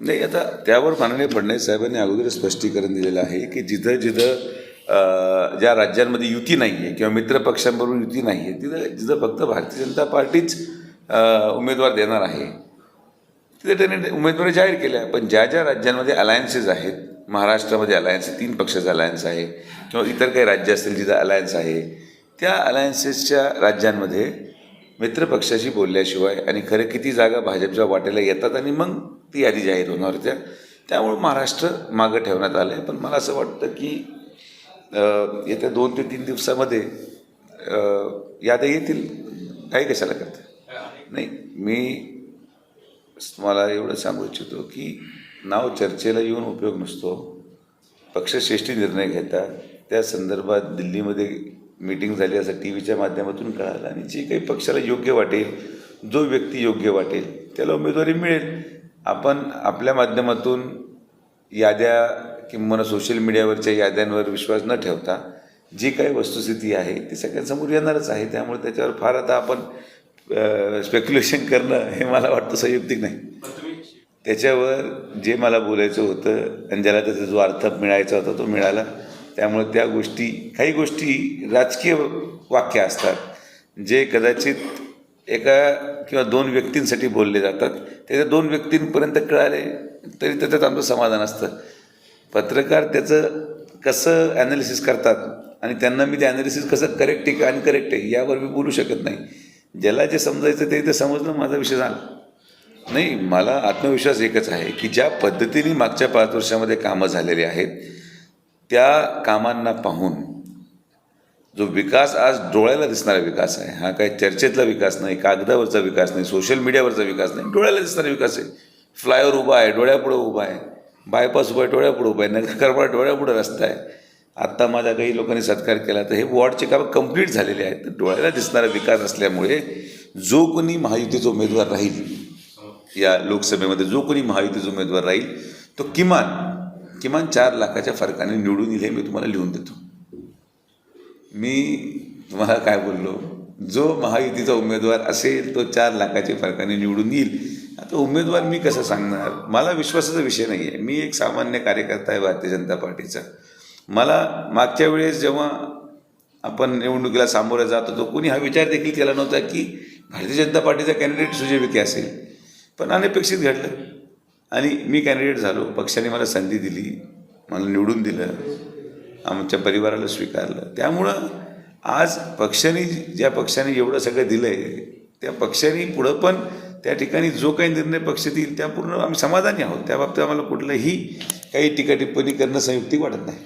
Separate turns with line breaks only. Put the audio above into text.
नाही आता त्यावर माननीय फडणवीस साहेबांनी अगोदर स्पष्टीकरण दिलेलं आहे की जिथं जिथं ज्या राज्यांमध्ये युती नाही आहे किंवा मित्रपक्षांबरोबर युती नाही आहे तिथं जिथं फक्त भारतीय जनता पार्टीच उमेदवार देणार आहे तिथे त्यांनी उमेदवारी जाहीर केल्या. पण ज्या ज्या राज्यांमध्ये अलायन्सेस आहेत महाराष्ट्रामध्ये अलायन्स तीन पक्षाचा अलायन्स आहे किंवा इतर काही राज्य असतील जिथं अलायन्स आहे त्या अलायन्सेसच्या राज्यांमध्ये मित्रपक्षाशी बोलल्याशिवाय आणि खरं किती जागा भाजपच्या वाटेला येतात आणि मग ती यादी जाहीर होणार होत्या. त्यामुळं महाराष्ट्र मागं ठेवण्यात आलं आहे पण मला असं वाटतं की येत्या दोन ते तीन दिवसामध्ये याद्या येतील. काही कशाला करते? नाही मी तुम्हाला एवढं सांगू इच्छितो की नाव चर्चेला येऊन उपयोग नसतो. पक्षश्रेष्ठी निर्णय घेतात त्या संदर्भात दिल्लीमध्ये मीटिंग झाली असं टी व्हीच्या माध्यमातून कळालं. आणि जे काही पक्षाला योग्य वाटेल जो व्यक्ती योग्य वाटेल त्याला उमेदवारी मिळेल. आपण आपल्या माध्यमातून याद्या किंवा सोशल मीडियावरच्या याद्यांवर विश्वास न ठेवता जी काही वस्तुस्थिती आहे ती सगळ्यांसमोर येणारच आहे. त्यामुळे त्याच्यावर फार आता आपण स्पेक्युलेशन करणं हे मला वाटतं संयुक्तिक नाही. त्याच्यावर जे मला बोलायचं होतं आणि ज्याला त्याचा जो अर्थ मिळायचा होता तो मिळाला. त्यामुळे त्या गोष्टी काही गोष्टी राजकीय वाक्य असतात. जे कदाचित एका किंवा दोन व्यक्तींसाठी बोलले जातात. त्याच्या दोन व्यक्तींपर्यंत कळाले तरी त्याच्यात आमचं समाधान असतं. पत्रकार त्याचं कसं ॲनालिसिस करतात आणि त्यांना मी ते ॲनालिसिस कसं करेक्ट आहे का अनकरेक्ट आहे यावर मी बोलू शकत नाही. ज्याला जे समजायचं ते ते समजणं माझा विषय झाला. नाही मला आत्मविश्वास एकच आहे की ज्या पद्धतीने मागच्या पाच वर्षामध्ये कामं झालेली आहेत त्या कामांना पाहून जो विकास आज डोळ्याला दिसणारा विकास आहे हा काही चर्चेतला विकास नाही कागदावरचा विकास नाही सोशल मीडियावरचा विकास नाही डोळ्याला दिसणारा विकास आहे. फ्लायओव्हर उभा आहे डोळ्यापुढं उभा आहे बायपास उभा आहे डोळ्यापुढं उभा आहे नगरकरमाळा डोळ्यापुढं रस्ता आहे. आत्ता माझ्या काही लोकांनी सत्कार केला तर हे वॉर्डचे कामं कंप्लीट झालेले आहेत. तर डोळ्याला दिसणारा विकास असल्यामुळे जो कोणी महायुतीचा उमेदवार राहील या लोकसभेमध्ये जो कोणी महायुतीचा उमेदवार राहील तो किमान किमान चार लाखाच्या फरकाने निवडून येईल हे मी तुम्हाला लिहून देतो. मी तुम्हाला काय बोललो? जो महायुतीचा उमेदवार असेल तो चार लाखाच्या फरकाने निवडून येईल. आता उमेदवार मी कसं सांगणार? मला विश्वासाचा विषय नाही आहे मी एक सामान्य कार्यकर्ता आहे भारतीय जनता पार्टीचा. मला मागच्या वेळेस जेव्हा आपण निवडणुकीला सामोरं जात होतो कोणी हा विचार देखील केला नव्हता की भारतीय जनता पार्टीचा कॅन्डिडेट सुजय विखे असेल. पण अनपेक्षित घडलं. आणि मी कॅन्डिडेट झालो. पक्षाने मला संधी दिली. मला निवडून दिलं. आमच्या परिवाराला स्वीकारलं. त्यामुळं आज पक्षाने ज्या पक्षाने एवढं सगळं दिलं आहे त्या पक्षाने पुढं पण त्या ठिकाणी जो काही निर्णय पक्ष देईल त्या पूर्ण आम्ही समाधानी आहोत. त्या बाबतीत आम्हाला कुठलंही काही टीका टिप्पणी करणं संयुक्तिक वाटत नाही.